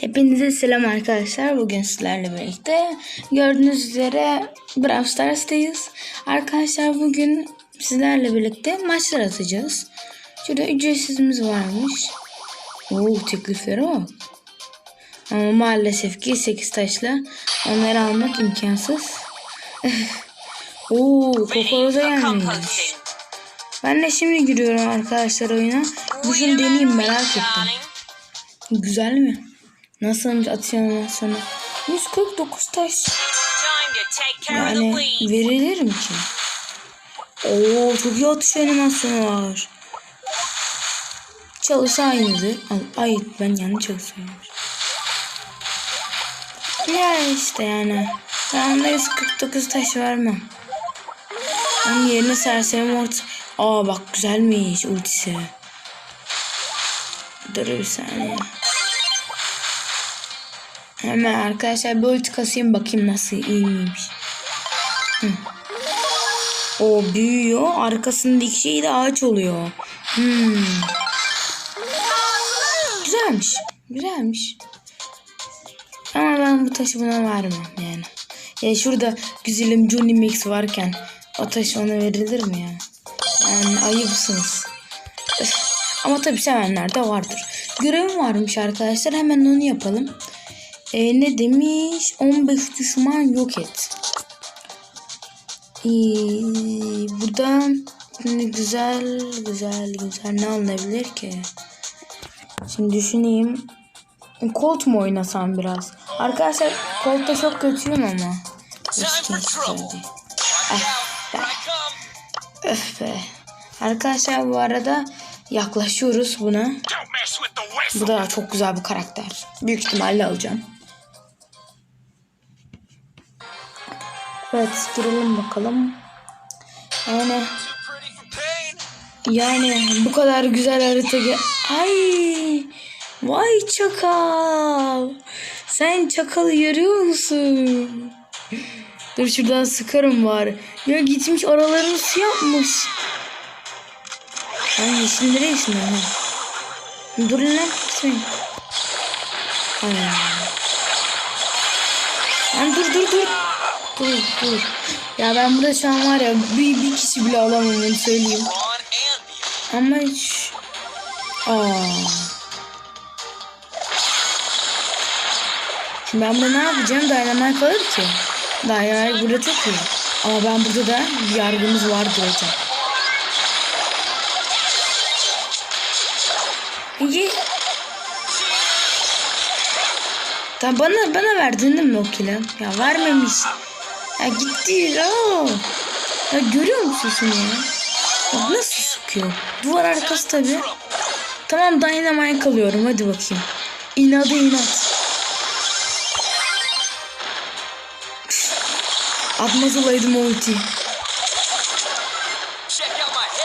Hepinize selam arkadaşlar. Bugün sizlerle birlikte gördüğünüz üzere Brawl Stars'tayız. Arkadaşlar bugün sizlerle birlikte maçlar atacağız. Şurada ücretsizimiz varmış. Oo tekliflere bak. Ama maalesef ki 8 taşla onları almak imkansız. Oo kokoroza gelmiş. Ben de şimdi giriyorum arkadaşlar oyuna. Bugün deneyeyim merak ettim. Güzel mi? Nasıl atış animasyonu? 149 taş. Yani verilir mi ki? Oo çok iyi atış animasyonu var. Çalışı aynıydı. Ay, ben yanlış çalışıyorum. Ya işte yani. Ben onda 149 taş vermem. Onun yerine serseri mort. Aa bak güzelmiş ultisi. Dur bir saniye. Hemen arkadaşlar bir ulti kasayım bakayım nasıl iyi miymiş. Hı. O büyüyor. Arkasındaki şey de ağaç oluyor. Hmm. Güzelmiş. Güzelmiş. Ama ben bu taşı buna vermem yani. Ya şurada güzelim Johnny Mix varken o taş ona verilir mi ya? Yani ayıpsınız. Ama tabii sevenler de vardır. Görevim varmış arkadaşlar. Hemen onu yapalım. Ee, ne demiş? 15 düşman yok et. Ee, burada güzel güzel güzel ne alınabilir ki? Şimdi düşüneyim. Colt mu oynasam biraz? Arkadaşlar Colt'ta çok kötüyüm ama. Ah, be. Öf be. Arkadaşlar bu arada yaklaşıyoruz buna. Bu da çok güzel bir karakter. Büyük ihtimalle alacağım. Evet girelim bakalım. Yani yani bu kadar güzel harita Ay! Vay çakal. Sen çakalı görüyor musun? Dur şuradan sıkarım var. Ya gitmiş oralarını su yapmış. Ay yeşillere yeşil ha. Dur lan gitmeyin. Ay. Lan dur dur dur. Dur dur. Ya ben burada şu an var ya bir, bir kişi bile alamam onu söyleyeyim. Ama hiç... Aa. Şimdi ben burada ne yapacağım? Dynamite kalır ki. Dynamite burada çok iyi. Ama ben burada da yargımız var diyeceğim. İyi. Tamam bana bana verdin değil mi o kilo? Ya vermemiş. Ya gitti ya. Ya görüyor musun şunu ya? Bak nasıl sıkıyor. Duvar arkası tabi. Tamam Dynamite alıyorum hadi bakayım. İnadı inat. Atmaz olaydım o ultiyi.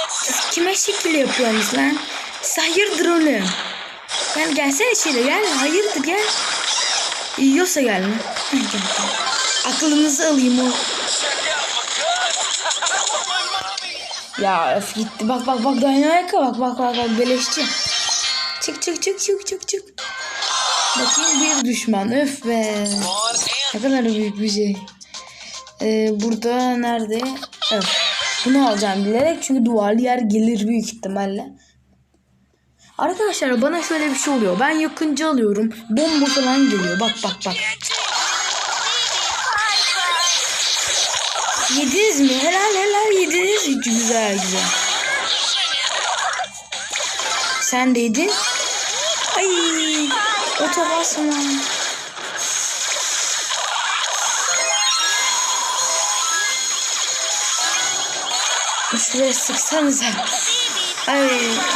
Siz kime şekil yapıyorsunuz lan? Siz hayırdır oğlum? Gel gelsene şöyle gel. Hayırdır gel. Lan. Heh, gel, gel. Aklınızı alayım o. Ya öf gitti. Bak bak bak Dynamite'a bak bak bak bak beleşçi. Çık çık çık çık çık çık. Bakayım bir düşman. Öf be. Ne kadar büyük bir şey. Ee, burada nerede? Evet. Bunu alacağım bilerek çünkü duvarlı yer gelir büyük ihtimalle. Arkadaşlar bana şöyle bir şey oluyor. Ben yakınca alıyorum. Bomba falan geliyor. Bak bak bak. Yediniz mi? Helal helal yediniz? Güzel güzel. Sen de yedin. Ay ota basma. Şuraya sıksanıza. Ay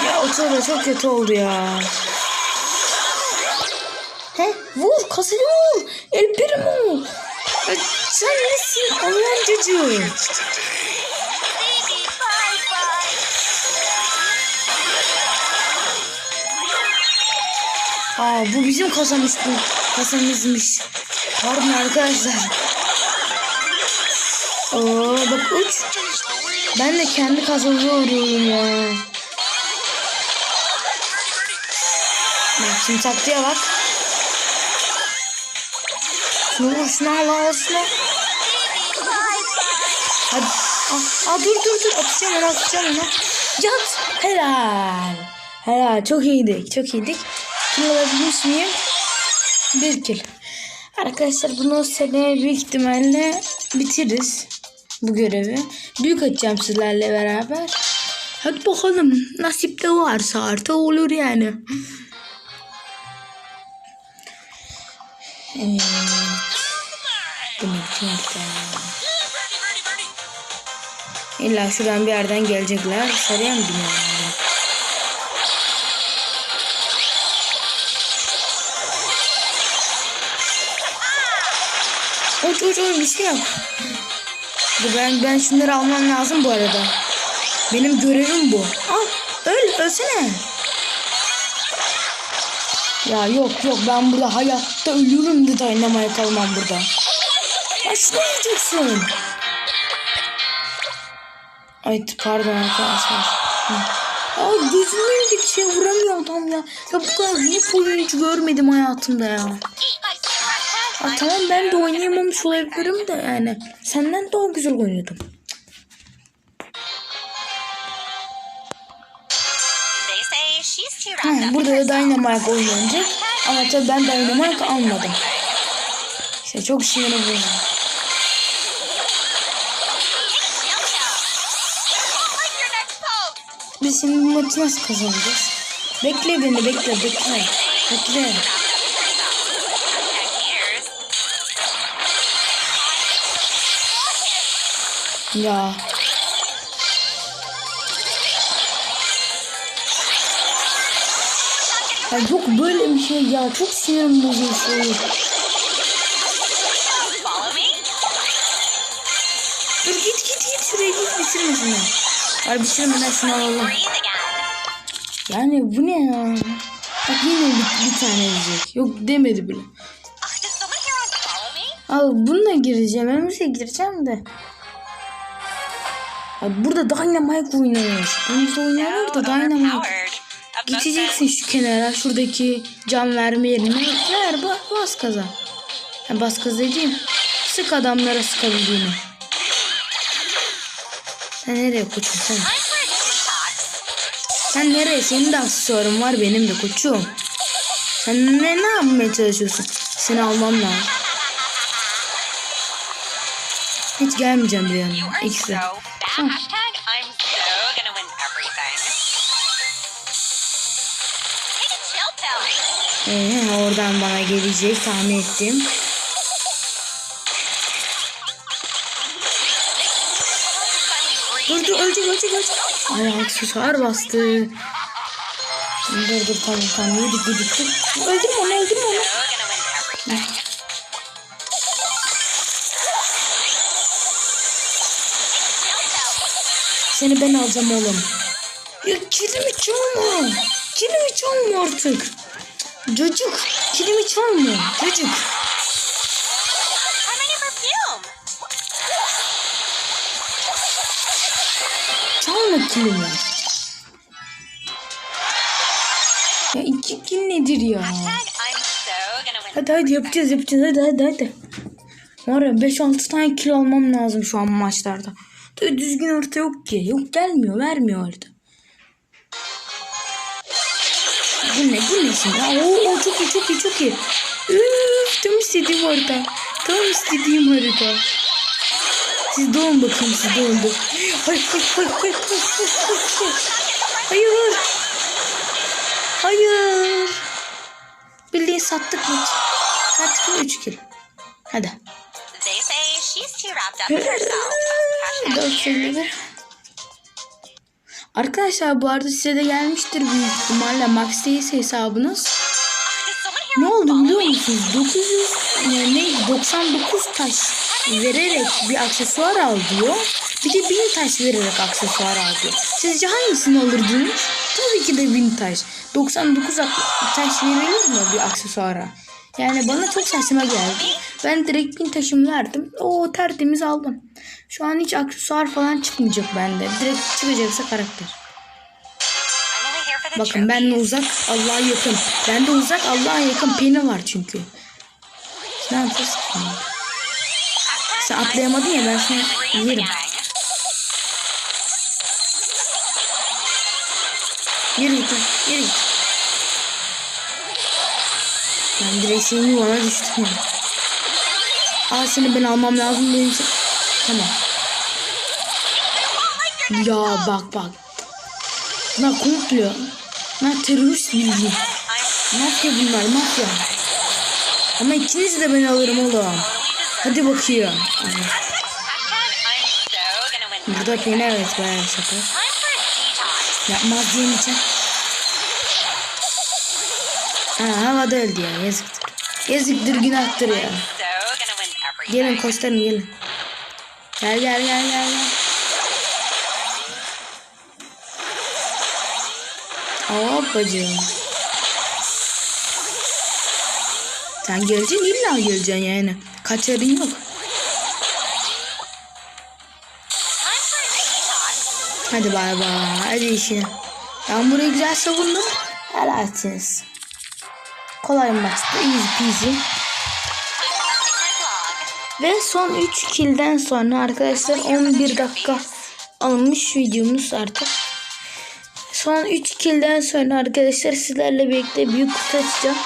ya otur da çok kötü oldu ya. He vur kasını vur. El primo. Sen nesin Allah'ın? Aa bu bizim kasamız bu. Kasamızmış. Pardon arkadaşlar. Oo bak uç. Ben de kendi kasamıza vuruyorum ya. Bak şimdi taktiğe bak. Şunu vur şunu al ağzına. Hadi. Aa, aa, dur dur dur atacağım onu atacağım onu. Yat. Helal. Helal çok iyiydik çok iyiydik. Kill alabilmiş miyim? Bir kill. Arkadaşlar bunu sene büyük ihtimalle bitiririz. Bu görevi. Büyük açacağım sizlerle beraber. Hadi bakalım. Nasipte varsa artık olur yani. Evet. Bu ne biçim harita ya? İlla şuradan bir yerden gelecekler. Sarıya mı biniyorlar? Uç uç uç bir şey ben ben şunları almam lazım bu arada. Benim görevim bu. Al öl ölsene. Ya yok yok ben burada hayatta ölürüm de dynamite almam burada. Ya şunu yiyeceksin. Ay pardon arkadaşlar. Aa gözümün bir şey vuramıyor adam ya. Ya bu kadar hep oyuncu görmedim hayatımda ya. Aa, tamam ben de oynayamamış olabilirim de yani. Senden daha güzel oynuyordum. Ha, burada da. Dynamite oynayacak. Ama tabii ben Dynamite almadım. İşte çok sinirim bozuldu. Biz şimdi bu maçı nasıl kazanacağız? Bekle beni bekle bekle. Bekle. Ya. Ya yok böyle bir şey ya. Çok sinirim bozuyor me. Dur git git git şuraya git bitirmesin ya. Var bitirmeden şunu alalım. Yani bu ne ya? Bak yine bir, bir tane diyecek. Yok demedi bile. Al bununla gireceğim. Önümüze gireceğim de. Ya burada Dynamite oynuyoruz. Önümüzde oynuyorlar da Dynamite. Geçeceksin şu kenara. Şuradaki cam verme yerine. Ver ba- bas kaza. Ha, bas kaza dediğim. Sık adamlara sıkabildiğini. Sen nereye koçum sen? Sen nereye? Senin de aksesuarın var benim de koçum. Sen ne, ne yapmaya çalışıyorsun? Seni almam lazım. Hiç gelmeyeceğim bir yanına. Chill pill. Ee, oradan bana gelecek tahmin ettim. Ölecek. Ay aksesuar bastı. Dur dur tamam tamam yedik yedik. Dur. Öldürme onu öldürme onu. Seni ben alacağım oğlum. Ya kilimi çalma. Kilimi çalma artık. Çocuk kilimi çalma. Çocuk. Çalma kilimi. Ya iki kil nedir ya? Hadi hadi yapacağız yapacağız hadi hadi hadi. Var ya 5-6 tane kill almam lazım şu an maçlarda. Böyle düzgün harita yok ki. Yok gelmiyor vermiyor harita. Bu ne bu ne şimdi? Oo, çok iyi çok iyi çok iyi. Üf, tam istediğim harita. Tam istediğim harita. Siz doğun bakayım siz doğun. doğun. Hayır hayır hayır hayır hayır hayır. Hayır. Hayır. Bildiğin sattık maç. Kaç kill? 3 kill. Hadi. Arkadaşlar bu arada size de gelmiştir büyük ihtimalle Max değilse hesabınız. Ne oldu biliyor musunuz? 900 yani ne 99 taş vererek bir aksesuar al diyor. Bir de 1000 taş vererek aksesuar al diyor. Sizce hangisini alırdınız? Tabii ki de 1000 taş. 99 ak- taş verilir mi bir aksesuara? Yani bana çok saçma geldi. Ben direkt 1000 taşımı verdim. O tertemiz aldım. Şu an hiç aksesuar falan çıkmayacak bende. Direkt çıkacaksa karakter. Bakın ben de uzak Allah'a yakın. Ben de uzak Allah'a yakın peni var çünkü. Ne yapacağız? Sen atlayamadın ya ben seni yerim. Yürü git yürü git. Ben direkt senin yuvana düştüm. Aa seni ben almam lazım benim için. Tamam. Ya bak bak. Bunlar komplo. Bunlar terörist bildiğin. Mafya bunlar mafya. Ama ikiniz de ben alırım oğlum. Hadi bakayım. Ay, I'm so gonna win. Burada peni evet bayağı şaka. Yapmaz diyeyim için. Ha havada öldü ya yazıktır. Yazıktır günahtır ya. Gelin koçlarım gelin. Gel gel gel gel gel. Hop bacım. Sen geleceksin illa geleceksin yani. Kaçarın yok. Hadi bay bay. Hadi işine. Ben burayı güzel savundum. Helalsiniz. Kolay maçtı. Easy peasy. Ve son 3 kilden sonra arkadaşlar 11 dakika alınmış videomuz artık. Son 3 kilden sonra arkadaşlar sizlerle birlikte büyük kutu açacağım.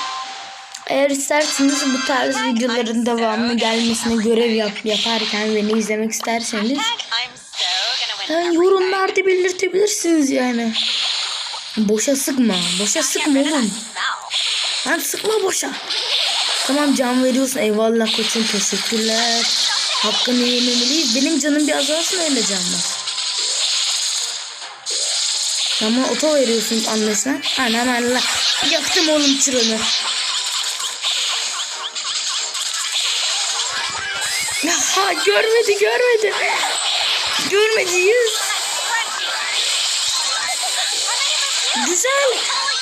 Eğer isterseniz bu tarz videoların devamlı gelmesine görev yap yaparken beni izlemek isterseniz yani yorumlarda belirtebilirsiniz yani. Boşa sıkma. Boşa sıkma oğlum. Lan sıkma boşa. Tamam can veriyorsun. Eyvallah koçum teşekkürler. Hakkını yememeliyiz. Benim canım bir azalsın öyle can var. Ama oto veriyorsun anlaşılan. Anam Allah. Yaktım oğlum çırını. Ha görmedi görmedi. Görmedi yüz. Güzel.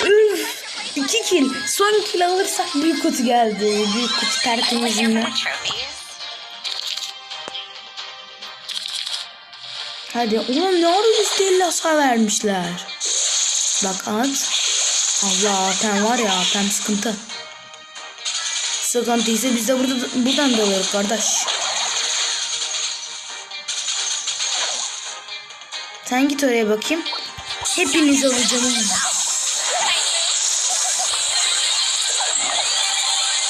Üf. İki kill. Son kill alırsak büyük kutu geldi. Büyük kutu tertemiz yine. Hadi. Ulan ne ara yüzde elli hasar vermişler. Bak at. Allah Apen var ya Apen sıkıntı. Sıkıntıysa biz de burada, buradan dalıyoruz kardeş. Sen git oraya bakayım. Hepiniz alacağım. oğlum.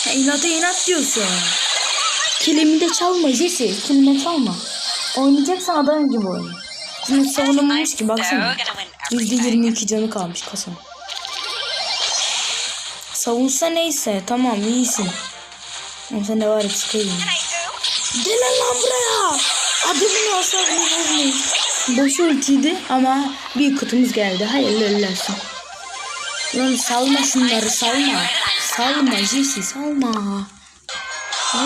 Ya inata inat diyorsun. Kilimi de çalma Jesse. Kilimi çalma. Oynayacaksan adam gibi oyna. Şimdi savunamamış ki baksana. gonna win Yüzde everything. yirmi iki canı kalmış kasanın. Savunsa neyse tamam iyisin. Ama sen de var ya psikoyum. Gelin lan buraya. Adımın asabını bozmayın. Boş ama bir kutumuz geldi. Hayırlı olsun. Lan salma şunları salma. Salma Jesse salma. Ve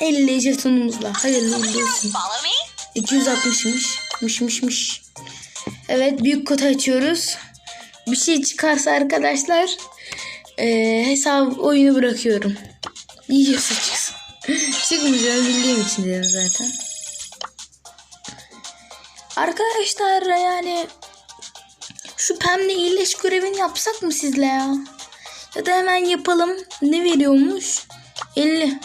250 jetonumuzla hayırlı olsun. Follow me. 260'mış. Mış mış mış. Evet büyük kutu açıyoruz. Bir şey çıkarsa arkadaşlar eee, hesap oyunu bırakıyorum. Yiyorsa çıksın. Çıkmayacağını bildiğim için dedim zaten. Arkadaşlar yani şu pemle iyileş görevini yapsak mı sizle ya? Ya da hemen yapalım. Ne veriyormuş? 50.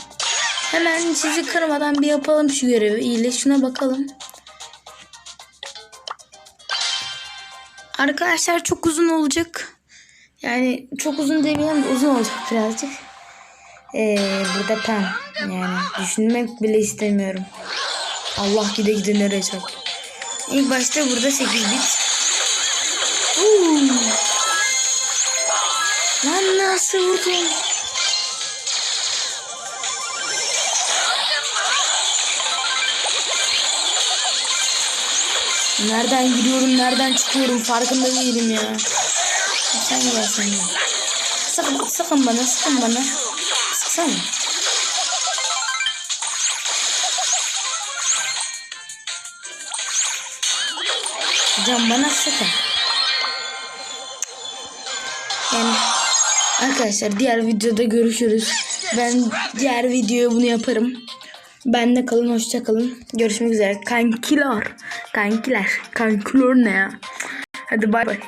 Hemen sizi kırmadan bir yapalım şu görevi. İyileş şuna bakalım. Arkadaşlar çok uzun olacak. Yani çok uzun demeyeyim de uzun olacak birazcık. Ee, burada pem. Yani düşünmek bile istemiyorum. Allah gide gide nereye çarp. İlk başta burada 8 bit. Uuu. Lan nasıl vurdum? Nereden giriyorum, nereden çıkıyorum farkında değilim ya. Sen gel sen gel. Sıkın, sıkın bana, sıkın bana. Sıksana. Hocam bana sıkın. Yani arkadaşlar diğer videoda görüşürüz. Ben diğer videoya bunu yaparım. Bende kalın, hoşça kalın. Görüşmek üzere. Kankiler. Kankiler. Kankiler ne ya? Hadi bay bay.